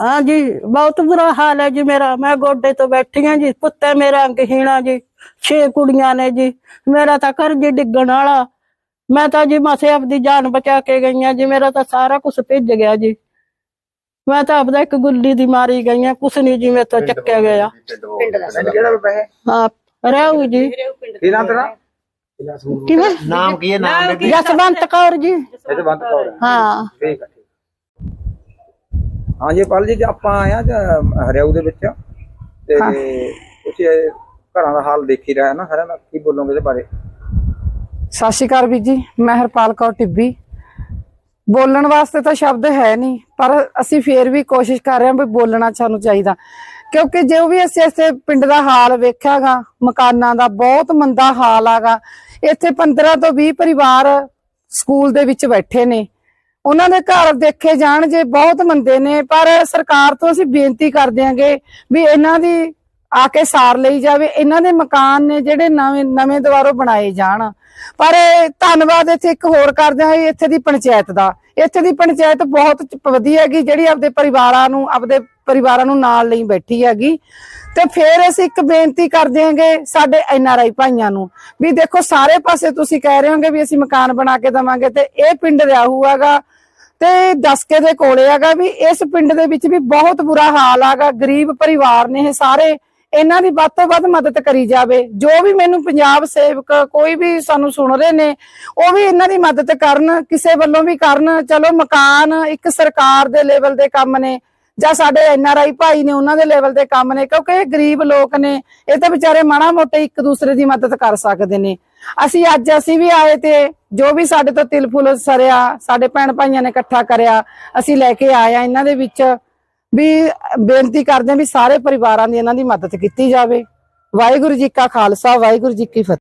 ਹਾਂ ਜੀ ਬਹੁਤ ਬੁਰਾ ਹਾਲ ਹੈ ਜੀ ਮੇਰਾ। ਮੈਂ ਗੋਡੇ ਤੋਂ ਬੈਠੀ ਹਾਂ ਜੀ ਪੁੱਤੇ ਮੇਰਾ ਅੰਗਹੀਣਾ ਜੀ ਛੇ ਕੁੜੀਆਂ ਨੇ ਜੀ। ਮੇਰਾ ਤਾਂ ਘਰ ਜੀ ਡਿੱਗਣ ਵਾਲਾ। ਮੈਂ ਤਾਂ ਜੀ ਮਸੇ ਆਪਦੀ ਜਾਨ ਬਚਾ ਕੇ ਗਈਆਂ ਜੀ ਮੇਰਾ ਤਾਂ ਸਾਰਾ ਕੁਝ ਭਿੱਜ ਗਿਆ ਜੀ। ਮੈਂ ਤਾਂ ਆਪਦਾ ਇੱਕ ਗੁੱਲੀ ਦੀ ਮਾਰੀ ਗਈਆਂ ਕੁਛ ਨਹੀਂ ਜੀ ਮੇਰੇ ਤੋਂ ਚੱਕਿਆ ਗਿਆ। ਪਿੰਡ ਕਿਹੜਾ ਹੈ ਹਾਂ ਰਹੂ ਜੀ। ਨਾਮ ਤੇਰਾ? ਕਿਵੇਂ? ਨਾਮ ਕੀ ਹੈ? ਨਾਮ ਜਸਵੰਤ ਕੌਰ ਜੀ। ਇਹ ਤਾਂ ਬੰਦ ਕੌਰ। ਹੈ। ਠੀਕ ਹੈ ਠੀਕ ਹਾਂ ਜੀ ਪਾਲ ਜੀ ਜੇ ਆਪਾਂ ਆਇਆ ਹਰਿਆਊ ਦੇ ਵਿੱਚ ਤੇ ਤੁਸੀਂ ਇਹ ਘਰਾਂ ਦਾ ਹਾਲ ਦੇਖ ਹੀ ਰਿਹਾ ਨਾ ਸਾਰਿਆਂ ਦਾ ਕੀ ਬੋਲੋਗੇ ਇਹਦੇ ਬਾਰੇ? ਸਤਿ ਸ਼੍ਰੀ ਅਕਾਲ ਵੀਰ ਜੀ ਮੈਂ ਹਰਪਾਲ ਕੌਰ ਟਿੱਬੀ। ਬੋਲਣ ਵਾਸਤੇ ਤਾਂ ਸ਼ਬਦ ਹੈ ਨਹੀਂ ਪਰ ਅਸੀਂ ਫੇਰ ਵੀ ਕੋਸ਼ਿਸ਼ ਕਰ ਰਹੇ ਹਾਂ ਵੀ ਬੋਲਣਾ ਸਾਨੂੰ ਚਾਹੀਦਾ। ਕਿਉਂਕਿ ਜੋ ਵੀ ਅਸੀਂ ਇਸੇ ਪਿੰਡ ਦਾ ਹਾਲ ਵੇਖਿਆਗਾ ਮਕਾਨਾਂ ਦਾ ਬਹੁਤ ਮੰਦਾ ਹਾਲ ਆਗਾ ਇੱਥੇ 15 ਤੋਂ 20 ਪਰਿਵਾਰ ਸਕੂਲ ਦੇ ਵਿੱਚ ਬੈਠੇ ਨੇ। ਉਹਨਾਂ ਦੇ ਘਰ ਦੇਖੇ ਜਾਣ ਜੇ ਬਹੁਤ ਮੰਦੇ ਨੇ, ਪਰ ਸਰਕਾਰ ਤੋਂ ਅਸੀਂ ਬੇਨਤੀ ਕਰਦੇ ਆਂਗੇ ਵੀ ਇਹਨਾਂ ਦੀ ਆ ਕੇ ਸਾਰ ਲਈ ਜਾਵੇ, ਇਹਨਾਂ ਦੇ ਮਕਾਨ ਨੇ ਜਿਹੜੇ ਨਵੇਂ ਨਵੇਂ ਦੁਬਾਰੋਂ ਬਣਾਏ ਜਾਣ। ਪਰ ਧੰਨਵਾਦ ਇੱਥੇ ਇੱਕ ਹੋਰ ਕਰਦੇ ਹਾਂ ਇੱਥੇ ਦੀ ਪੰਚਾਇਤ ਦਾ। ਇੱਥੇ ਦੀ ਪੰਚਾਇਤ ਬਹੁਤ ਵਧੀਆ ਹੈਗੀ, ਜਿਹੜੀ ਆਪਦੇ ਪਰਿਵਾਰਾਂ ਨੂੰ, ਆਪਦੇ ਪਰਿਵਾਰਾਂ ਨੂੰ ਨਾਲ ਲਈ ਬੈਠੀ ਹੈਗੀ। ਤੇ ਫਿਰ ਅਸੀਂ ਇੱਕ ਬੇਨਤੀ ਕਰਦੇ ਹਾਂਗੇ ਸਾਡੇ ਐਨ ਆਰ ਆਈ ਭਾਈਆਂ ਨੂੰ, ਵੀ ਦੇਖੋ ਸਾਰੇ ਪਾਸੇ ਤੁਸੀਂ ਕਹਿ ਰਹੇ ਹੋਗੇ ਵੀ ਅਸੀਂ ਮਕਾਨ ਬਣਾ ਕੇ ਦਵਾਂਗੇ ਤੇ ਇਹ ਪਿੰਡ ਰਿਆਹੂ ਹੈਗਾ ਤੇ ਦਸਕੇ ਦੇ ਕੋਲੇ ਹੈਗਾ ਵੀ ਇਸ ਪਿੰਡ ਦੇ ਵਿੱਚ ਵੀ ਬਹੁਤ ਬੁਰਾ ਹਾਲ ਹੈਗਾ। ਗਰੀਬ ਪਰਿਵਾਰ ਨੇ ਇਹ ਸਾਰੇ ਇਹਨਾਂ ਦੀ ਵੱਧ ਤੋਂ ਵੱਧ ਮਦਦ ਕਰੀ ਜਾਵੇ। ਜੋ ਵੀ ਮੈਨੂੰ ਪੰਜਾਬ ਸੇਵਕ ਕੋਈ ਵੀ ਸਾਨੂੰ ਸੁਣ ਰਹੇ ਨੇ, ਉਹ ਵੀ ਇਹਨਾਂ ਦੀ ਮਦਦ ਕਰਨ, ਕਿਸੇ ਵੱਲੋਂ ਵੀ ਕਰਨ। ਚਲੋ ਮਕਾਨ ਇੱਕ ਸਰਕਾਰ ਦੇ ਲੈਵਲ ਦੇ ਕੰਮ ਨੇ। ਜਾਂ ਸਾਡੇ ਐਨਆਰਆਈ ਭਾਈ ਨੇ ਉਹਨਾਂ ਦੇ ਲੈਵਲ ਦੇ ਕੰਮ ਨੇ, ਕਿਉਂਕਿ ਇਹ ਗਰੀਬ ਲੋਕ ਨੇ, ਇਹ ਤਾਂ ਵਿਚਾਰੇ ਮਾੜਾ ਮੋਟੇ ਇੱਕ ਦੂਸਰੇ ਦੀ ਮਦਦ ਕਰ ਸਕਦੇ ਨੇ। ਅਸੀਂ ਅੱਜ ਅਸੀਂ ਵੀ ਆਏ ਤੇ ਜੋ ਵੀ ਸਾਡੇ ਤੋਂ ਤਿਲ ਫੁੱਲ ਸਰਿਆ, ਸਾਡੇ ਭੈਣ ਭਾਈਆਂ ਨੇ ਇਕੱਠਾ ਕਰਿਆ, ਅਸੀਂ ਲੈ ਕੇ ਆਏ ਆ ਇਹਨਾਂ ਦੇ ਵਿੱਚ ਵੀ ਬੇਨਤੀ ਕਰਦੇ ਹਾਂ ਵੀ ਸਾਰੇ ਪਰਿਵਾਰਾਂ ਦੀ ਇਹਨਾਂ ਦੀ ਮਦਦ ਕੀਤੀ ਜਾਵੇ। ਵਾਹਿਗੁਰੂ ਜੀ ਕਾ ਖਾਲਸਾ, ਵਾਹਿਗੁਰੂ ਜੀ ਕੀ ਫਤਿਹ।